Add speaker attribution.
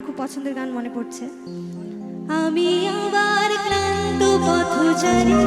Speaker 1: খুব পছন্দের গান মনে পড়ছে। আমি আবার ক্লান্ত পথচারী।